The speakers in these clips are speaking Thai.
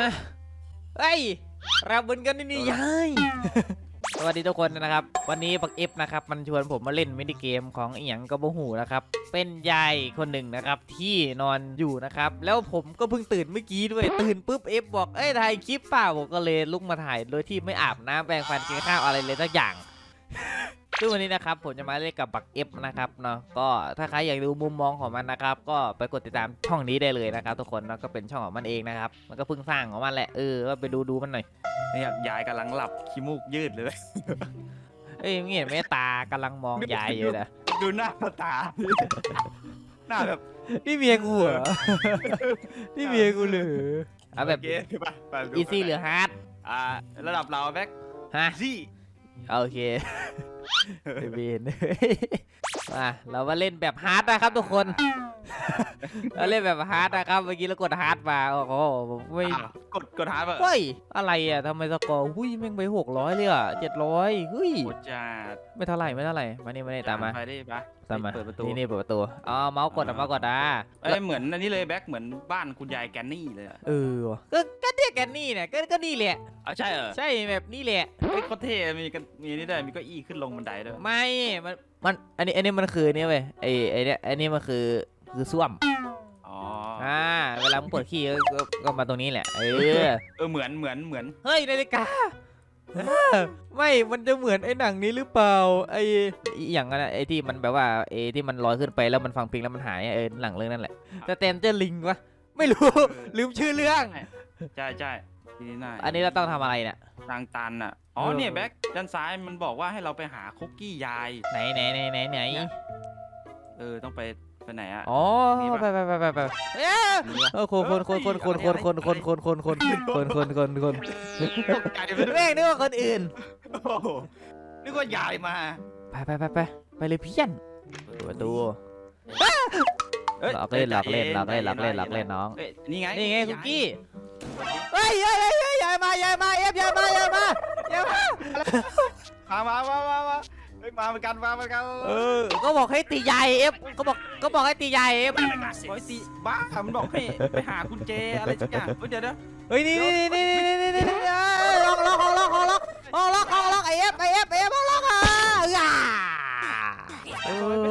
ฮะเฮ้ยรับบุญกันนี่นี่ยายสวัสดีทุกคนนะครับ วันนี้บักเอฟนะครับมันชวนผมมาเล่นมินิเกมของอีหยังกระโบหูนะครับ เป็นยายคนหนึ่งนะครับ ที่นอนอยู่นะครับ แล้วผมก็เพิ่งตื่นเมื่อกี้ด้วย ตื่นปุ๊บเอฟบอกเอ้ยถ่ายคลิปเปล่าผมก็เลยลุกมาถ่ายโดยที่ไม่อาบน้ำแปรงฟันกินข้าวอะไรเลยสักอย่าง ซึ่งวันนี้นะครับผมจะมาเล่นกับบักเอฟนะครับเนาะก็ถ้าใครอยากดูมุมมองของมันนะครับ ก็ไปกดติดตามช่องนี้ได้เลยนะครับ ทุกคนเนาะก็เป็นช่องของมันเองนะครับ มันก็เพิ่งสร้างของมันแหละเออก็ไปดูดูมันหน่อยเนี่ยยายกำลังหลับขี้มูกยืดเลย เอ้ยมึงเห็นไหมตากำลังมองยายอยู่นะดูหน้าตา หน้าแบบนี่เมียกูเหรอนี่เมียกูเหรอเอาแบบโอเคไปไปดูอีซี่หรือฮาร์ดอ่าระดับเราแบ็คฮะซี่ โอเคไอ้เบนมาเรามาเล่นแบบฮาร์ดนะครับทุกคน เราเล่นแบบฮาร์ดนะครับ เมื่อกี้เรากดฮาร์ดมาโอ้โหไม่อะกดกดหาแบบเฮ้ยอะไรอะทำไมสกอร์หุ้ยแม่งไปหกร้อยเลยอะเจ็ดร้อยเฮ้ยโคตรจัดไม่เท่าไหร่ไม่เท่าไหร่มานี่มานี่ตามมา ไปดิปะตามมา เปิดประตูนี่นี่เปิดประตูอ๋อเมาส์กดอะเมาส์กดอะเอ้ยเหมือนอันนี้เลยแบ็คเหมือนบ้านคุณยายแกนนี่เลยอะเออว่ะก็ก็เรียกกันนี่เนี่ยก็ก็นี่แหละ เอาใช่เหรอใช่แบบนี่แหละเฮ้ยโคตรเท่มีกันมีนี่ด้วยมีเก้าอี้ขึ้นลงบันไดด้วยไม่ มัน มัน อันนี้ อันนี้มันคือเนี่ยเว้ย ไอไอเนี่ยอันนี้มันคือ คือส้วมอ๋ออ่าเวลามึงปวดขี้ก็ก็ก็มาตรงนี้แหละ เออ เออเหมือนเหมือนเหมือนเฮ้ยนาฬิกาเออไม่ มันจะเหมือนไอ้หนังนี้หรือเปล่า ไอ้อหย่างนั้นอะไอ้ที่มันแบบว่าไอ้ที่มันลอยขึ้นไปแล้วมันฟังเพลงแล้วมันหายอะเออหลังเรื่องนั่นแหละสแตนเจอร์ลิงวะ ไม่รู้ ลืมชื่อเรื่อง ใช่ใช่ทีนี้น่าอันนี้เราต้องทำอะไรเนี่ย ทางตันอะอ๋อเออ เนี่ยแบ็คด้านซ้ายมันบอกว่าให้เราไปหาคุกกี้ยาย ไหนไหนไหนไหนไหนเออต้องไป ไปไหนอะ อ๋อนี่ปะ ไปไปไปไปไปเอ้ยนี่ปะเออคนคนคนคนคนคนคนคนคนคนคนคนคนคนคนตกใจไปด้วยแม่งนึกว่าคนอื่น โอ้โหนึกว่ายายมาไปไปไปไปไปเลยเพี่ยนเปิดประตูอ้ยหลอกเล่นหลอกเล่นหลอกเล่นหลอกเล่นหลอกเล่นน้องเอ้ยนี่ไงนี่ไงคุกกี้เฮ้ยเฮ้ยเฮ้ยเฮ้ยยายมายายมาเอฟยายมายายมายายมามามามามามาเฮ้ยมาเหมือนกันมาเหมือนกันเออ ก็บอกให้ตียายเอฟก็บอกก็บอกให้ตียายเอฟโอ้ยตีบ้ามันบอกให้ไปหากุญแจอะไรสักอย่างเฮ้ยเดี๋ยวนะเฮ้ยนี่นี่นี่นี่นี่นี่นี่ล็อกล็อกล็อกล็อกล็อกล็อกล็อกล็อกไอเอฟไอเอฟไอเอฟล็อกอะเออไอ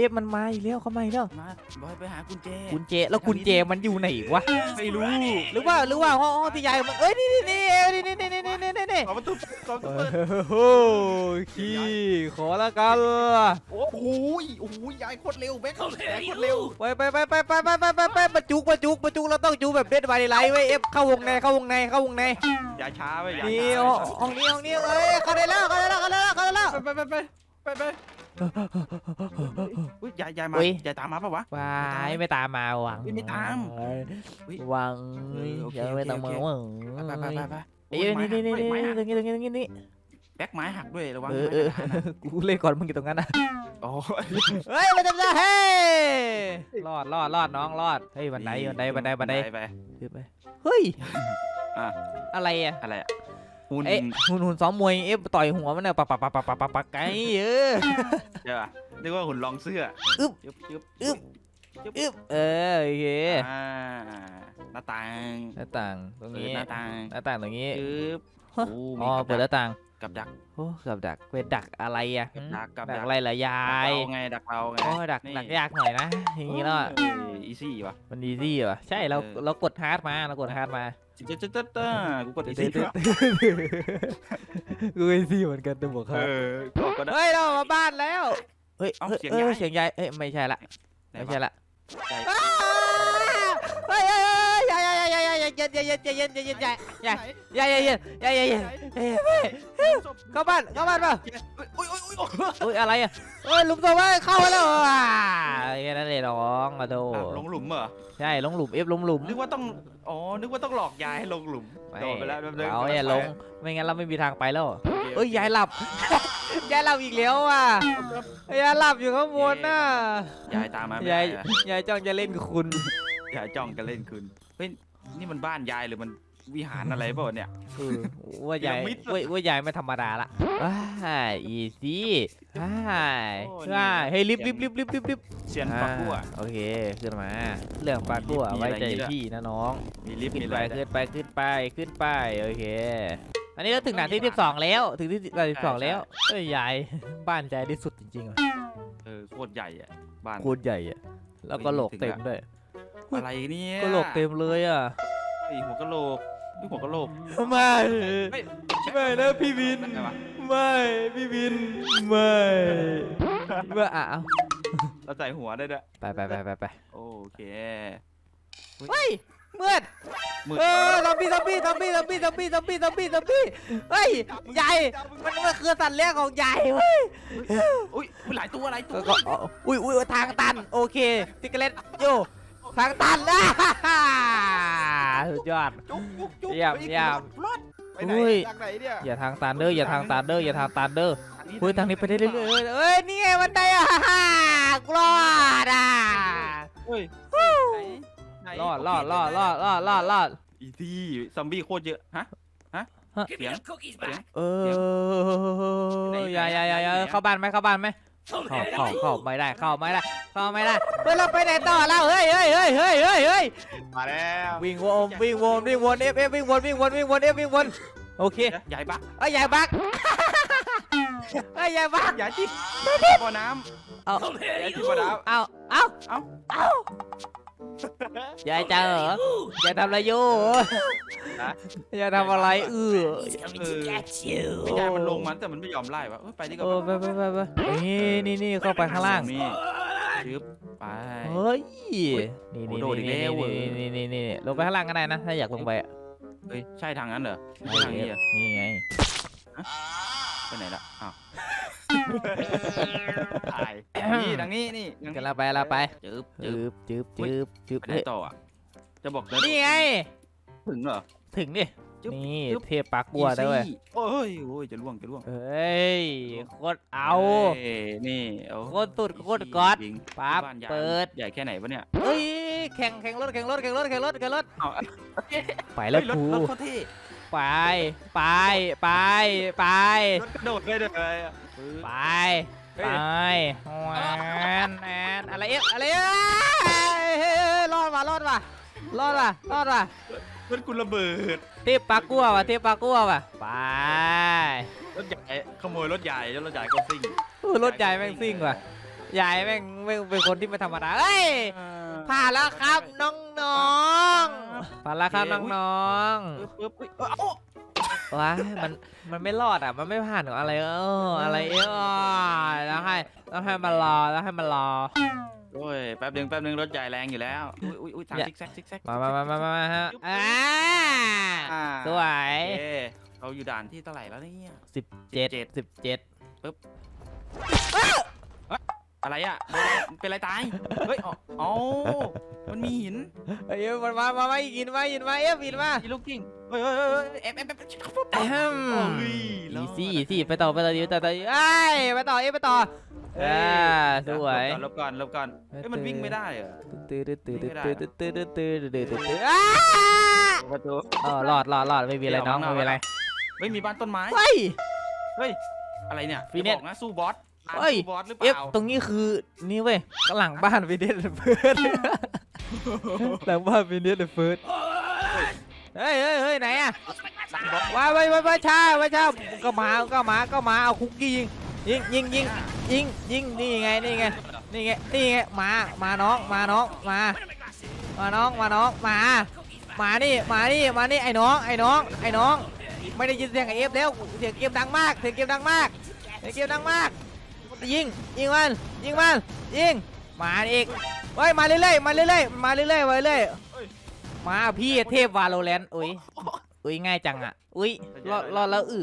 เอฟมันมาอีกแล้วเขามาอีกแล้วมาบอกให้ไปหากุญแจกุญแจแล้วกุญแจมันอยู่ไหนวะไม่รู้หรือว่าหรือว่าห้องห้องที่ยายมันเอ้ยนี่นี่นี่นี่นี่นี่นี่นี่นี่นี่ขอประตูขอประตูเปิดโอ้ขี้ขอละกันโอ้โหโอ้โหยายโคตรเร็วแบ็คยายโคตรเร็วไปไปไปไปไปไปไปไปไปประจุกประจุกประจุกเราต้องจูแบบเด็ดไวไลท์ไว้เอฟเข้าวงในเข้าวงในเข้าวงในยายช้าไปยายนี่ช้าห้องนี้ห้องนี้เอ้ยเข้าได้แล้วเข้าได้แล้วเข้าได้แล้วเข้าได้แล้วไปไปไปไปไป อุ้ยยายยายมาอุ๊ย ยายตามมาปะวะ วายไม่ตามมาหวังไม่ตามอุ๊ยหวังเออโอเคอย่าไม่ตามโอมาเคหวังไปไปไปไปเอ้ยนี่นี่นี่นี่ไม้หักตรงนี้ตรงนี้ตรงนี้นี่แบ็คไม้หักด้วยระวังเออเออกูเล่นก่อนมึงอยู่ตรงนั้นนะโอ้เฮ้ยมันจะจะเฮ้ยรอดรอดรอดน้องรอดเฮ้ยบันไดบันไดบันไดบันไดไป ขึ้นไปเฮ้ยอะ อะไรอะอะไรอะ หุ่นเอ๊ะหุ่นหุ่นซ้อมมวยเอ๊ะต่อยหัวมันเนี่ยปักปักปักปักปักปักปักไงเออใช่ป่ะนึกว่าหุ่นรองเสื้ออึ๊บยึบยึบอึ๊บอึ๊บเออโอเคอ่าหน้าต่างหน้าต่างตรงเปิดนี้หน้าต่างหน้าต่างตรงนี้ยึบฮะโอ้มีอ๋อกับเปิดหดักน้าต่างกับดักโอ้กับดักเป็นดักอะไรอะกับดักกับดัดักกอะไรเหรอยาดักยเราไงดักเราไงโอ้ดักนี่ดักยากหน่อยนะอย่างนี้แล้วอะอีซี่ว่ะมันดีซี่ว่ะใช่เราเออเรากดฮาร์ดมาเรากดฮาร์ดมา จ๊ะจ๊ะจ๊ะจ๊ะกูกดอีซี่กูอีซี่เหมือนกันแต่บอกเอเขาอก็ก็ได้ เฮ้ยเรามาบ้านแล้วเฮ้ยเอ้าเฮ้ยเสียงเอ้ยยาย เสียงยายเอ้ยไม่ใช่ละไหนไม่วะใช่ละใจอ้าวเฮ้ยเฮ้ยเฮ้ยยายยายยายยายเย็นเย็นเย็นเย็นเย็นเย็นยายยายยายเย็นยายยายเย็นเฮ้ยเฮ้ยเข้าบ้านเข้าบ้านเปล่าอุ้ยอุ้ยอุ้ย อุ้ยอะไรอะเฮ้ยลุมตัวไว้เข้ามาแล้วอะแค่นั้นเลยน้องมาโดลงหลุมเหรอ ใช่ลงหลุมเอฟลงหลุมนึกว่าต้อง อ๋อ นึกว่าต้องหลอกยายให้ลงหลุมไม่โดนไปแล้วแป๊บนึงเอาอย่าลงไม่งั้นเราไม่มีทางไปแล้วโอคเอ้ยยายหลับ ยายหลับอีกแล้วอะยายหลับอยู่ข้างบนน่ะยายตามมาไม่ยายได้อะยายจ้องจะเล่นกับคุณ ยายจ้องกันเล่นคืน เฮ้ย นี่มันบ้านยายหรือมัน วิหารอะไรเปล่าเนี่ยเออว่าใหญ่พีระมิดว่าว่าใหญ่ไม่ธรรมดาละว้ายอีซี่ว้ายโอ้ว้ายนี่เฮ้ยลิฟต์ลิฟต์ลิฟต์ลิฟต์ลิฟต์ลิฟต์เซียนปักกัวอ่าโอเคขึ้นมา เรื่องปลากั่วมีไว้อะไรใจอย่างงี้ด้วย พี่นะน้องมีลิฟต์ขึ้มีนอะไรไปขึ้นไปขึ้นไปขึ้นไปโอเค อันนี้ก็ถึงด่านที่12แล้วถึงที่12แล้วเอ้ยใหญ่บ้านใจที่สุดจริงๆว่ะเออโคตรใหญ่อะบ้าน โคตรใหญ่อะแล้วก็โหลกเต็มด้วย อะไรเนี่ยก็โหลกเต็มเลยอะ ไอหัวกะโหลกไอหัวกะโหลกไม่เฮ้ยไม่นะพี่วินนั่นไงวะไม่พี่วิน ไม่ไม่อะเอาเราใส่หัวได้ด้วยไปไปไปไปไปโอเคเฮ้ยมืดมืดเออซอมบี้ซอมบี้ซอมบี้ซอมบี้ซอมบี้ซอมบี้ซอมบี้ซอมบี้เฮ้ยใหญ่มันมันคือสัตว์เลี้ยงของใหญ่เว้ยอุ้ยอุ๊ยหลายตัวหลายตัแล้ววก็อ๋ออุ้ยอุ้ยทางตัน โอเคติกเกเลตโย ทางตันอะสุดยอด จุ๊บจุ๊บจุ๊บเยี่ยมฮ้เยี่ยมรอดไปไหนอุ้ยจากไหนเนี่ยอย่าทางตันเด้ออย่าทางตันเด้ออย่าทางตันเด้ออันเฮ้ยทางนี้ไปได้เรื่อยๆเอ้ยเอ้ยนี่ไงมันได้อะกรอดอะเฮ้ยไหนไหนรอดรอดรอดรอดรอดรอดรอดอีซี่ซอมบี้โคตรเยอะฮะฮะฮะเสียงเสียง เอออย่าอย่าอย่าอย่าเข้าบ้านไหมเข้าบ้านไหม เข้าเข้าเข้าไม่ได้เข้าไม่ได้เข้าไม่ได้เฮ้ยเราไปไหนต่อแล้วเฮ้ยเฮ้ยเฮ้ยเฮ้ยเฮ้ยเฮ้ยมาแล้ววิ่งวนวิ่งวนวิ่งวนเอฟเอฟวิ่งวนวิ่งวนวิ่งวนเอฟวิ่งวนโอเคใหญ่ปะเอ้ยใหญ่บักเอ้ยใหญ่บักใหญ่ที่บ่อน้เอาำใหญ่ที่บ่อน้ำเอาเอาเอ้าเอา ยายจ้าเหรอยายทำอะไรอยู่ยายทำอะไรเออเออไม่ใช่มันลงมันแต่มันไม่ยอมไล่วะเอ้ยไปดีกเอว่าอไปไปไปไปนี่นี่นี่เข้าไปข้างล่าง นี่ชึบไป เฮ้ย นี่โอ้นี่โดดอีกแล้นี่วเว้ย นี่นี่นี่ลงไปข้างล่างก็ได้นะ ถ้าอยากลงไปอะเฮ้ยใช่ทางนั้นเหรอไม่ใช่ทางนี้เหรอนี่ไง ไปไหนละอ้าว ถ่ายนี่ทางนี้นี่ทางกันละไปละไปจึ๊บจึ๊จืบ บจืบจืบจืบไปไหนเฮ้ยต่ออะจะบอกเลยนี่ไง ถึงเหรอ ถึงดิจึ๊บนี่จึ๊บ เทพปากบัวได้วยเวย Easy โอ้ยโอ้ยจะล่วงจะล่วงเฮ้ยโคตรเอาเอ้ยนี่เอาโคตรสุดโคตรก๊อตจริงปั๊บบ้านใหญ่เปิดใหญ่แค่ไหนวะเนี่ยเฮ้ยแข่งแข่งรถแข่งรถแข่งรถแข่งรถแข่งรถเอาไปแล้วเฮ้ยรถกูรถเขาเท่ไปไปไปไป รถกระโดดเลยเลยอะ ปึ๊บ ไป เฮ้ไปย แอนแอนอะไรเอ๊ะอะไรเอ๊ะเฮ้ยรอดว่ะรอดว่ะรอดว่ะรอดว่ะรถกูระเบิดเทพปลากัวว่ะเทพปลากัวว่ะไปรถใหญ่ขโมยรถใหญ่แล้วรถใหญ่ก็ซิ่งอู้รถใหญ่แม่งซิ่งว่ะใหญ่แม่งแม่งเป็นคนที่ไม่ธรรมดาเอ้ยผ่านแล้วครับน้องๆผ่านแล้วครับน้องปึ๊บปึ๊บปึ๊บเอ้าๆ ว้ายมันมันไม่รอดอะ มันไม่ผ่านของอะไรเอออะไรเออแล้วให้แล้วให้มันรอแล้วให้มันรอโอ้ยแป๊บหนึงแป๊บหนึงรถใหญ่แรงอยู่แล้วอุ้ยอุ้ยอุ้ยทางอย่าซิกแซกซิกแซกมามามามามามาฮะอ่าอ่าสวยโอเคเราอยู่ด่านที่เท่าไหร่แล้วเนี่ย สิบเจ็ดเจ็ดสิบเจ็ดอะไรอะเป็นไรตายเฮ้ยอ๋ออ๋อมันมีหินเอ้ยมันมามามาอีกหินมาหินมาเอฟหินมามีลูกกิ้ง เฮ้ยเฮ้ยเฮ้ยเฮ้ยเอ็มเอ็มเอ็มแอมอ้ยอีซี่อีซี่ไปต่อไปต่อดีต่อต่อดีไอ้ยไปต่อเอฟไปต่อเฮ้อ่าสวยลบก่อนลบก่อนลบก่อนเฮ้ยมันวิ่งไม่ได้เหรอตื้อตื้อตื้อวิ่งไม่ได้ตื้อตื้อตื้อตื้อตื้อตื้อตื้ออ้าประตูเออรอดรอดรอดไม่มีอะไรน้องไม่มีอะไรไม่มีบ้านต้นไม้เฮ้ยเฮ้ยอะไรเนี่ยฟีเน็ตอย่าบอกนะสู้บอสร้านเฮ้ยสู้บอสหรือเปล่าตรงนี้คือนี่เว้ยหลังบ้านฟินเนสเฟิร์สหลังบ้านฟินเนสเฟิร์ส เฮ้ยเฮ้ยเฮ้ยไหนอะว้ายว้ายว้ายว้ายช้าว้ายช้าก็มาก็มาก็มาเอาคุกกี้ยิงยิงยิงยิงยิงยิงนี่ไงนี่ไงนี่ไงนี่ไงมามาน้องมาน้องมา มาน้องมาน้องมามานี่มานี่มานี่ไอ้น้องไอ้น้องไอ้น้องไม่ได้ยินเสียงไอเอฟแล้วเสียงเกมดังมากเสียงเกมดังมากเสียงเกมดังมากยิงยิงมันยิงมันยิงมาอีกเฮ้ยมาเรื่อยๆมาเรื่อยๆมาเรื่อยๆมาเรื่อยๆ มาพี่เทพวาโลแรนต์อุ้ยอุ้ยง่ายจังอะอุ้ยรอรอแล้วอึ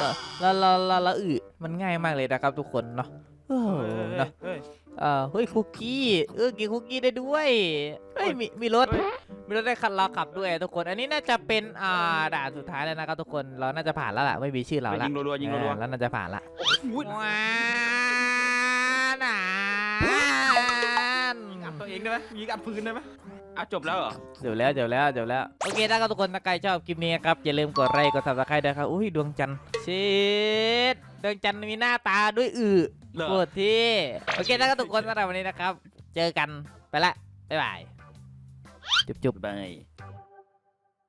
รอรอรอรอแล้วอึมันง่ายมากเลยนะครับทุกคนเนาะโอ้โหเฮ้ยเนาะเฮ้ยเออเฮ้ยคุกกี้เออกินคุกกี้ได้ด้วยเฮ้ยมีมีรถเฮ้ยมีรถได้คันเราขับด้วยทุกคน อันนี้น่าจะเป็นอ่าด่านสุดท้ายแล้วนะครับทุกคนเราน่าจะผ่านแล้วล่ะไม่มีชื่อเราเฮ้ยละยิงรัวๆยิงรัวเออแล้วน่าจะผ่านละๆอุ้ยว้านานอัดตัวเองได้ไหมยิงอัดพื้นได้ไหม อะจบแล้วเหรอจบแล้วจบแล้วจบแล้วโอเคถ้าทุกคนถ้าใครชอบคลิปนี้ครับอย่าลืมกดไลค์กดซับสไครต์ด้วยครับอุ้ยดวงจันทร์ชิดดวงจันทร์มีหน้าตาด้วยอือเหรอ โคตรที่โอเคถ้าทุกคนสำหรับวันนี้นะครับ เจอกันไปละบ๊ายบายจุ๊บจุ๊บบ๊ายบาย